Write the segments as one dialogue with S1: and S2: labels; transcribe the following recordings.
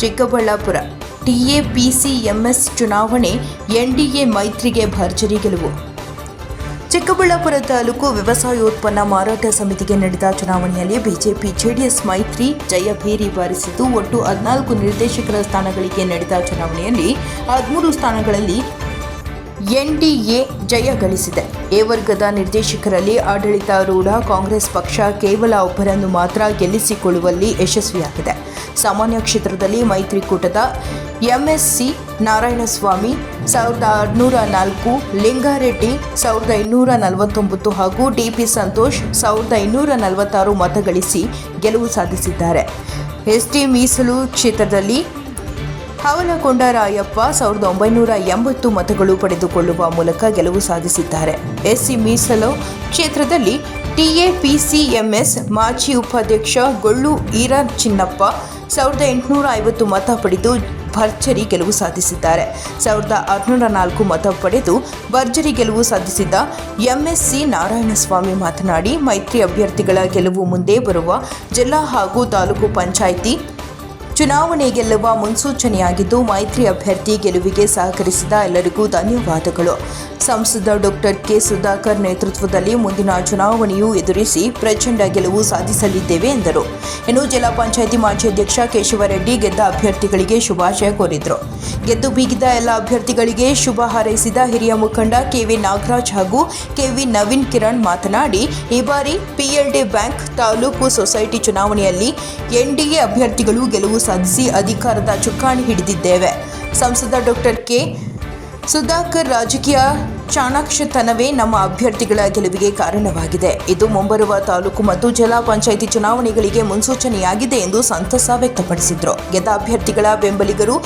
S1: Chikkaballapur. TAPCMS ಚುನಾವಣೆ, NDA ಮೈತ್ರಿಗೆ ಭರ್ಜರಿ ಗೆಲುವು. ಚಿಕ್ಕಬಳ್ಳಾಪುರ ತಾಲೂಕು ವ್ಯವಸಾಯೋತ್ಪನ್ನ ಮಾರಾಟ ಸಮಿತಿಗೆ ನಡೆದ ಚುನಾವಣೆಯಲ್ಲಿ ಬಿಜೆಪಿ, ಜೆಡಿಎಸ್ ಮೈತ್ರಿ ಜಯಭೇರಿ ಬಾರಿಸಿದ್ದು, ಒಟ್ಟು ಹದಿನಾಲ್ಕು ನಿರ್ದೇಶಕರ ಸ್ಥಾನಗಳಿಗೆ ನಡೆದ ಚುನಾವಣೆಯಲ್ಲಿ ಹದಿಮೂರು ಸ್ಥಾನಗಳಲ್ಲಿ ಎನ್ಡಿಎ ಜಯ ಗಳಿಸಿದೆ. ಎ ವರ್ಗದ ನಿರ್ದೇಶಕರಲ್ಲಿ ಆಡಳಿತಾರೂಢ ಕಾಂಗ್ರೆಸ್ ಪಕ್ಷ ಕೇವಲ ಒಬ್ಬರನ್ನು ಮಾತ್ರ ಗೆಲ್ಲಿಸಿಕೊಳ್ಳುವಲ್ಲಿ ಯಶಸ್ವಿಯಾಗಿದೆ. ಸಾಮಾನ್ಯ ಕ್ಷೇತ್ರದಲ್ಲಿ ಮೈತ್ರಿಕೂಟದ ಎಂಎಸ್ಸಿ ನಾರಾಯಣಸ್ವಾಮಿ ಸಾವಿರದ ಆರುನೂರ ನಾಲ್ಕು, ಲಿಂಗಾರೆಡ್ಡಿ ಸಾವಿರದ ಇನ್ನೂರ ನಲವತ್ತೊಂಬತ್ತು ಹಾಗೂ ಡಿಪಿ ಸಂತೋಷ್ ಸಾವಿರದ ಇನ್ನೂರ ನಲವತ್ತಾರು ಮತಗಳಿಸಿ ಗೆಲುವು ಸಾಧಿಸಿದ್ದಾರೆ. ಎಸ್ಟಿ ಮೀಸಲು ಕ್ಷೇತ್ರದಲ್ಲಿ ಹವಲಕೊಂಡ ರಾಯಪ್ಪ ಸಾವಿರದ ಒಂಬೈನೂರ ಎಂಬತ್ತು ಮತಗಳು ಪಡೆದುಕೊಳ್ಳುವ ಮೂಲಕ ಗೆಲುವು ಸಾಧಿಸಿದ್ದಾರೆ. ಎಸ್ಸಿ ಮೀಸಲು ಕ್ಷೇತ್ರದಲ್ಲಿ ಟಿಎಪಿಸಿಎಂಎಸ್ ಮಾಜಿ ಉಪಾಧ್ಯಕ್ಷ ಗೊಳ್ಳು ಈರ ಚಿನ್ನಪ್ಪ ಸಾವಿರದ ಎಂಟುನೂರ ಐವತ್ತು ಮತ ಪಡೆದು ಭರ್ಜರಿ ಗೆಲುವು ಸಾಧಿಸಿದ್ದಾರೆ. ಸಾವಿರದ ಆರುನೂರ ನಾಲ್ಕು ಮತ ಪಡೆದು ಭರ್ಜರಿ ಗೆಲುವು ಸಾಧಿಸಿದ ಎಂಎಸ್ಸಿ ನಾರಾಯಣಸ್ವಾಮಿ ಮಾತನಾಡಿ, ಮೈತ್ರಿ ಅಭ್ಯರ್ಥಿಗಳ ಗೆಲುವು ಮುಂದೆ ಬರುವ ಜಿಲ್ಲಾ ಹಾಗೂ ತಾಲೂಕು ಪಂಚಾಯಿತಿ ಚುನಾವಣೆ ಗೆಲ್ಲುವ ಮುನ್ಸೂಚನೆಯಾಗಿದ್ದು ಮೈತ್ರಿ ಅಭ್ಯರ್ಥಿ ಗೆಲುವಿಗೆ ಸಹಕರಿಸಿದ ಎಲ್ಲರಿಗೂ ಧನ್ಯವಾದಗಳು. ಸಂಸದ ಡಾಕ್ಟರ್ ಕೆ ಸುಧಾಕರ್ ನೇತೃತ್ವದಲ್ಲಿ ಮುಂದಿನ ಚುನಾವಣೆಯು ಎದುರಿಸಿ ಪ್ರಚಂಡ ಗೆಲುವು ಸಾಧಿಸಲಿದ್ದೇವೆ ಎಂದರು. ಇನ್ನು ಜಿಲ್ಲಾ ಪಂಚಾಯಿತಿ ಮಾಜಿ ಅಧ್ಯಕ್ಷ ಕೇಶವರೆಡ್ಡಿ ಗೆದ್ದ ಅಭ್ಯರ್ಥಿಗಳಿಗೆ ಶುಭಾಶಯ ಕೋರಿದರು. ಗೆದ್ದು ಬೀಗಿದ ಎಲ್ಲ ಅಭ್ಯರ್ಥಿಗಳಿಗೆ ಶುಭ ಹಾರೈಸಿದ ಹಿರಿಯ ಮುಖಂಡ ಕೆವಿ ನಾಗರಾಜ್ ಹಾಗೂ ಕೆವಿ ನವೀನ್ ಕಿರಣ್ ಮಾತನಾಡಿ, ಈ ಬಾರಿ ಪಿಎಲ್ಡಿ ಬ್ಯಾಂಕ್ ತಾಲೂಕು ಸೊಸೈಟಿ ಚುನಾವಣೆಯಲ್ಲಿ ಎನ್ಡಿಎ ಅಭ್ಯರ್ಥಿಗಳು ಗೆಲುವು ಸಾಧಿಸಿ ಅಧಿಕಾರದ ಚುಕ್ಕಾಣಿ ಹಿಡಿದಿದ್ದೇವೆ. ಸಂಸದ ಡಾಕ್ಟರ್ ಕೆ ಸುಧಾಕರ್ ರಾಜಕೀಯ ಚಾಣಾಕ್ಷತನವೇ ನಮ್ಮ ಅಭ್ಯರ್ಥಿಗಳ ಗೆಲುವಿಗೆ ಕಾರಣವಾಗಿದೆ. ಇದು ಮುಂಬರುವ ತಾಲೂಕು ಮತ್ತು ಜಿಲ್ಲಾ ಪಂಚಾಯಿತಿ ಚುನಾವಣೆಗಳಿಗೆ ಮುನ್ಸೂಚನೆಯಾಗಿದೆ ಎಂದು ಸಂತಸ ವ್ಯಕ್ತಪಡಿಸಿದರು. ಗೆದ್ದ ಅಭ್ಯರ್ಥಿಗಳ ಬೆಂಬಲಿಗರು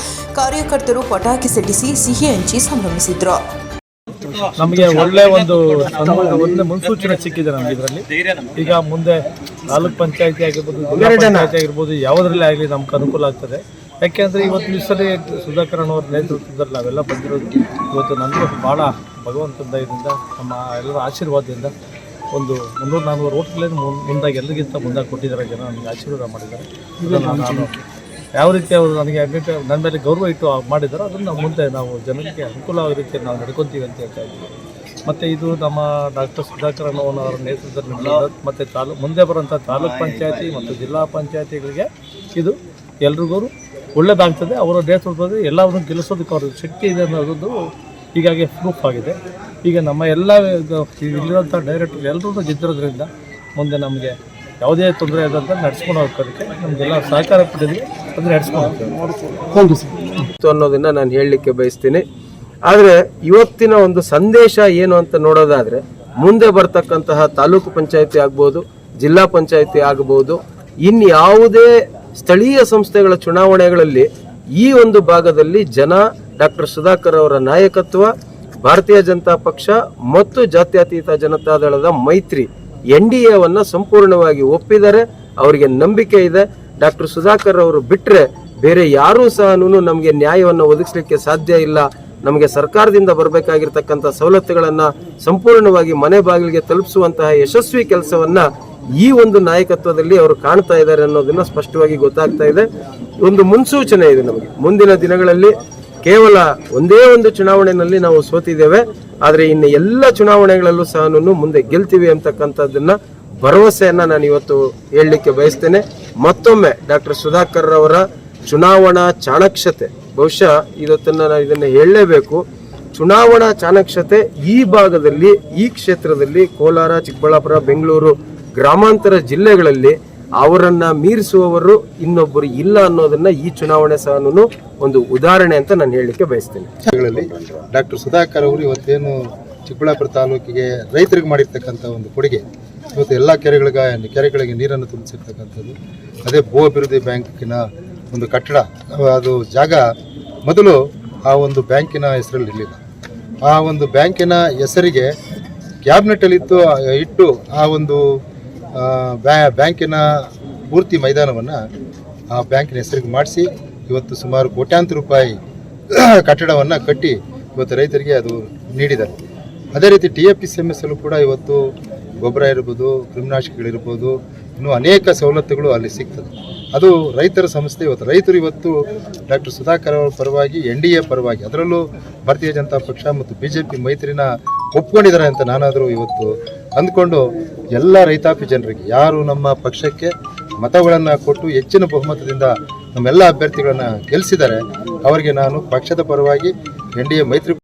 S1: ಕಾರ್ಯಕರ್ತರು ಪಟಾಕಿ ಸಿಡಿಸಿ ಸಿಹಿ ಹಂಚಿ ಸಂಭ್ರಮಿಸಿದ್ರು.
S2: ನಮಗೆ ಒಳ್ಳೆ ಒಂದು ಒಂದು ಒಳ್ಳೆ ಮುನ್ಸೂಚನೆ ಸಿಕ್ಕಿದೆ ನಮ್ಗೆ ಇದರಲ್ಲಿ. ಈಗ ಮುಂದೆ ತಾಲೂಕ್ ಪಂಚಾಯತಿ ಆಗಿರ್ಬೋದು ಜಿಲ್ಲಾ ಪಂಚಾಯತಿ ಆಗಿರ್ಬೋದು ಯಾವುದರಲ್ಲಿ ಆಗಲಿ ನಮ್ಗೆ ಅನುಕೂಲ ಆಗ್ತದೆ. ಯಾಕೆಂದ್ರೆ ಇವತ್ತು ದಿವಸದಲ್ಲಿ ಸುಧಾಕರನ್ ಅವ್ರ ನೇತೃತ್ವದಲ್ಲಿ ನಾವೆಲ್ಲ ಬಂದಿರೋದು ಇವತ್ತು ನಮಗೆ ಭಾಳ ಭಗವಂತನ ದಯದಿಂದ ನಮ್ಮ ಎಲ್ಲರ ಆಶೀರ್ವಾದದಿಂದ ಒಂದು ಮುನ್ನೂರು ನಾನ್ನೂರು ಓಟ್ಗಳಿಂದ ಮುಂದಾಗಿ ಎಲ್ಲರಿಗಿಂತ ಮುಂದಾಗಿ ಕೊಟ್ಟಿದ್ದಾರೆ ಜನ ನನಗೆ ಆಶೀರ್ವಾದ ಮಾಡಿದ್ದಾರೆ. ನಾನು ಯಾವ ರೀತಿ ಅವರು ನನಗೆ ಅಡ್ಮಿಟ್ ನನ್ನ ಮೇಲೆ ಗೌರವ ಇಟ್ಟು ಮಾಡಿದ್ದಾರೆ ಅದನ್ನು ಮುಂದೆ ನಾವು ಜನರಿಗೆ ಅನುಕೂಲ ಆಗೋ ರೀತಿಯಲ್ಲಿ ನಾವು ನಡ್ಕೊತೀವಿ ಅಂತ ಹೇಳ್ತಾ ಇದ್ದೀವಿ. ಮತ್ತು ಇದು ನಮ್ಮ ಡಾಕ್ಟರ್ ಸುಧಾಕರ್ ಅನ್ನೋನವರ ನೇತೃತ್ವದಲ್ಲಿ ಮತ್ತು ತಾಲೂಕು ಮುಂದೆ ಬರೋಂಥ ತಾಲೂಕ್ ಪಂಚಾಯತಿ ಮತ್ತು ಜಿಲ್ಲಾ ಪಂಚಾಯತಿಗಳಿಗೆ ಇದು ಎಲ್ರಿಗೂ ಒಳ್ಳೆಯದಾಗ್ತದೆ ಅವರ ನೇತೃತ್ವದಲ್ಲಿ ಎಲ್ಲವನ್ನು ಗೆಲ್ಲಿಸೋದಕ್ಕೆ ಅವ್ರ ಶಕ್ತಿ ಇದೆ ಅನ್ನೋದು ಹೀಗಾಗಿ ಪ್ರೂಫ್ ಆಗಿದೆ. ಈಗ ನಮ್ಮ ಎಲ್ಲ ಇಲ್ಲಿರೋಂಥ ಡೈರೆಕ್ಟರ್ ಎಲ್ಲರೂ ಗೆದ್ದಿರೋದ್ರಿಂದ ಮುಂದೆ ನಮಗೆ ಯಾವುದೇ ತೊಂದರೆ ಆದಂತ ನಡೆಸ್ಕೊಂಡು ಹೋಗೋದಕ್ಕೆ ನಮಗೆಲ್ಲ ಸಹಕಾರ ಕೊಟ್ಟಿದ್ವಿ ಅದನ್ನ ನಡ್ಸ್ಕೊಂಡು
S3: ಅನ್ನೋದನ್ನು ಅನ್ನೋದನ್ನ ನಾನು ಹೇಳಲಿಕ್ಕೆ ಬಯಸ್ತೀನಿ. ಆದರೆ ಇವತ್ತಿನ ಒಂದು ಸಂದೇಶ ಏನು ಅಂತ ನೋಡೋದಾದರೆ, ಮುಂದೆ ಬರ್ತಕ್ಕಂತಹ ತಾಲೂಕು ಪಂಚಾಯತಿ ಆಗ್ಬೋದು, ಜಿಲ್ಲಾ ಪಂಚಾಯತಿ ಆಗಬಹುದು ಇನ್ಯಾವುದೇ ಸ್ಥಳೀಯ ಸಂಸ್ಥೆಗಳ ಚುನಾವಣೆಗಳಲ್ಲಿ ಈ ಒಂದು ಭಾಗದಲ್ಲಿ ಜನ ಡಾಕ್ಟರ್ ಸುಧಾಕರ್ ಅವರ ನಾಯಕತ್ವ, ಭಾರತೀಯ ಜನತಾ ಪಕ್ಷ ಮತ್ತು ಜಾತ್ಯತೀತ ಜನತಾದಳದ ಮೈತ್ರಿ ಎನ್ ಡಿ ಎವನ್ನು ಸಂಪೂರ್ಣವಾಗಿ ಒಪ್ಪಿದ್ದಾರೆ. ಅವರಿಗೆ ನಂಬಿಕೆ ಇದೆ. ಡಾಕ್ಟರ್ ಸುಧಾಕರ್ ಅವರು ಬಿಟ್ಟರೆ ಬೇರೆ ಯಾರೂ ಸಹ ನಮಗೆ ನ್ಯಾಯವನ್ನು ಒದಗಿಸಲಿಕ್ಕೆ ಸಾಧ್ಯ ಇಲ್ಲ. ನಮಗೆ ಸರ್ಕಾರದಿಂದ ಬರಬೇಕಾಗಿರ್ತಕ್ಕಂಥ ಸವಲತ್ತುಗಳನ್ನು ಸಂಪೂರ್ಣವಾಗಿ ಮನೆ ಬಾಗಿಲಿಗೆ ತಲುಪಿಸುವಂತಹ ಯಶಸ್ವಿ ಕೆಲಸವನ್ನು ಈ ಒಂದು ನಾಯಕತ್ವದಲ್ಲಿ ಅವರು ಕಾಣ್ತಾ ಇದ್ದಾರೆ ಅನ್ನೋದನ್ನ ಸ್ಪಷ್ಟವಾಗಿ ಗೊತ್ತಾಗ್ತಾ ಇದೆ. ಒಂದು ಮುನ್ಸೂಚನೆ ಇದೆ ನಮಗೆ. ಮುಂದಿನ ದಿನಗಳಲ್ಲಿ ಕೇವಲ ಒಂದೇ ಒಂದು ಚುನಾವಣೆಯಲ್ಲಿ ನಾವು ಸೋತಿದ್ದೇವೆ. ಆದರೆ ಇನ್ನು ಎಲ್ಲ ಚುನಾವಣೆಗಳಲ್ಲೂ ಸಹ ಮುಂದೆ ಗೆಲ್ತೀವಿ ಅಂತಕ್ಕಂಥದ್ದನ್ನ ಭರವಸೆಯನ್ನ ನಾನು ಇವತ್ತು ಹೇಳಲಿಕ್ಕೆ ಬಯಸ್ತೇನೆ. ಮತ್ತೊಮ್ಮೆ ಡಾಕ್ಟರ್ ಸುಧಾಕರ್ ಅವರ ಚುನಾವಣಾ ಚಾಣಕ್ಷತೆ ಬಹುಶಃ ಇವತ್ತನ್ನ ನಾನು ಇದನ್ನ ಹೇಳಲೇಬೇಕು. ಚುನಾವಣಾ ಚಾಣಕ್ಷತೆ ಈ ಭಾಗದಲ್ಲಿ, ಈ ಕ್ಷೇತ್ರದಲ್ಲಿ ಕೋಲಾರ, ಚಿಕ್ಕಬಳ್ಳಾಪುರ, ಬೆಂಗಳೂರು ಗ್ರಾಮಾಂತರ ಜಿಲ್ಲೆಗಳಲ್ಲಿ ಅವರನ್ನ ಮೀರಿಸುವವರು ಇನ್ನೊಬ್ಬರು ಇಲ್ಲ ಅನ್ನೋದನ್ನ ಈ ಚುನಾವಣೆ ಸಹನೂ ಒಂದು ಉದಾಹರಣೆ ಅಂತ ನಾನು ಹೇಳಲಿಕ್ಕೆ ಬಯಸ್ತೇನೆ.
S4: ಡಾಕ್ಟರ್ ಸುಧಾಕರ್ ಅವರು ಇವತ್ತೇನು ಚಿಕ್ಕಬಳ್ಳಾಪುರ ತಾಲೂಕಿಗೆ ರೈತರಿಗೆ ಮಾಡಿರ್ತಕ್ಕಂಥ ಒಂದು ಕೊಡುಗೆ, ಇವತ್ತು ಎಲ್ಲ ಕೆರೆಗಳಿಗೆ ಕೆರೆಗಳಿಗೆ ನೀರನ್ನು ತುಂಬಿಸಿರ್ತಕ್ಕಂಥದ್ದು, ಅದೇ ಭೂ ಅಭಿವೃದ್ಧಿ ಬ್ಯಾಂಕಿನ ಒಂದು ಕಟ್ಟಡ, ಅದು ಜಾಗ ಮೊದಲು ಆ ಒಂದು ಬ್ಯಾಂಕಿನ ಹೆಸರಲ್ಲಿ ಇರಲಿಲ್ಲ. ಆ ಒಂದು ಬ್ಯಾಂಕಿನ ಹೆಸರಿಗೆ ಕ್ಯಾಬಿನೆಟಲ್ಲಿತ್ತು ಇಟ್ಟು ಆ ಒಂದು ಬ್ಯಾಂಕಿನ ಪೂರ್ತಿ ಮೈದಾನವನ್ನು ಆ ಬ್ಯಾಂಕಿನ ಹೆಸರಿಗೆ ಮಾಡಿಸಿ ಇವತ್ತು ಸುಮಾರು ಕೋಟ್ಯಾಂತರ ರೂಪಾಯಿ ಕಟ್ಟಡವನ್ನು ಕಟ್ಟಿ ಇವತ್ತು ರೈತರಿಗೆ ಅದು ನೀಡಿದ್ದಾರೆ. ಅದೇ ರೀತಿ T F P C M S ಅಲ್ಲೂ ಕೂಡ ಇವತ್ತು ಗೊಬ್ಬರ ಇರ್ಬೋದು, ಕ್ರಿಮಿನಾಶಕಗಳಿರ್ಬೋದು, ಇನ್ನೂ ಅನೇಕ ಸವಲತ್ತುಗಳು ಅಲ್ಲಿ ಸಿಗ್ತದೆ. ಅದು ರೈತರ ಸಂಸ್ಥೆ ಇವತ್ತು, ರೈತರು ಇವತ್ತು ಡಾಕ್ಟರ್ ಸುಧಾಕರ್ ಅವರ ಪರವಾಗಿ, ಎನ್ ಡಿ ಎ ಪರವಾಗಿ, ಅದರಲ್ಲೂ ಭಾರತೀಯ ಜನತಾ ಪಕ್ಷ ಮತ್ತು ಬಿ ಜೆ ಪಿ ಮೈತ್ರಿನ ಒಪ್ಕೊಂಡಿದ್ದಾರೆ ಅಂತ ನಾನಾದರೂ ಇವತ್ತು ಅಂದ್ಕೊಂಡು ಎಲ್ಲ ರೈತಾಪಿ ಜನರಿಗೆ, ಯಾರು ನಮ್ಮ ಪಕ್ಷಕ್ಕೆ ಮತಗಳನ್ನು ಕೊಟ್ಟು ಹೆಚ್ಚಿನ ಬಹುಮತದಿಂದ ನಮ್ಮೆಲ್ಲ ಅಭ್ಯರ್ಥಿಗಳನ್ನು ಗೆಲ್ಲಿಸಿದ್ದಾರೆ ಅವರಿಗೆ ನಾನು ಪಕ್ಷದ ಪರವಾಗಿ ಎನ್ ಡಿ ಎ ಮೈತ್ರಿ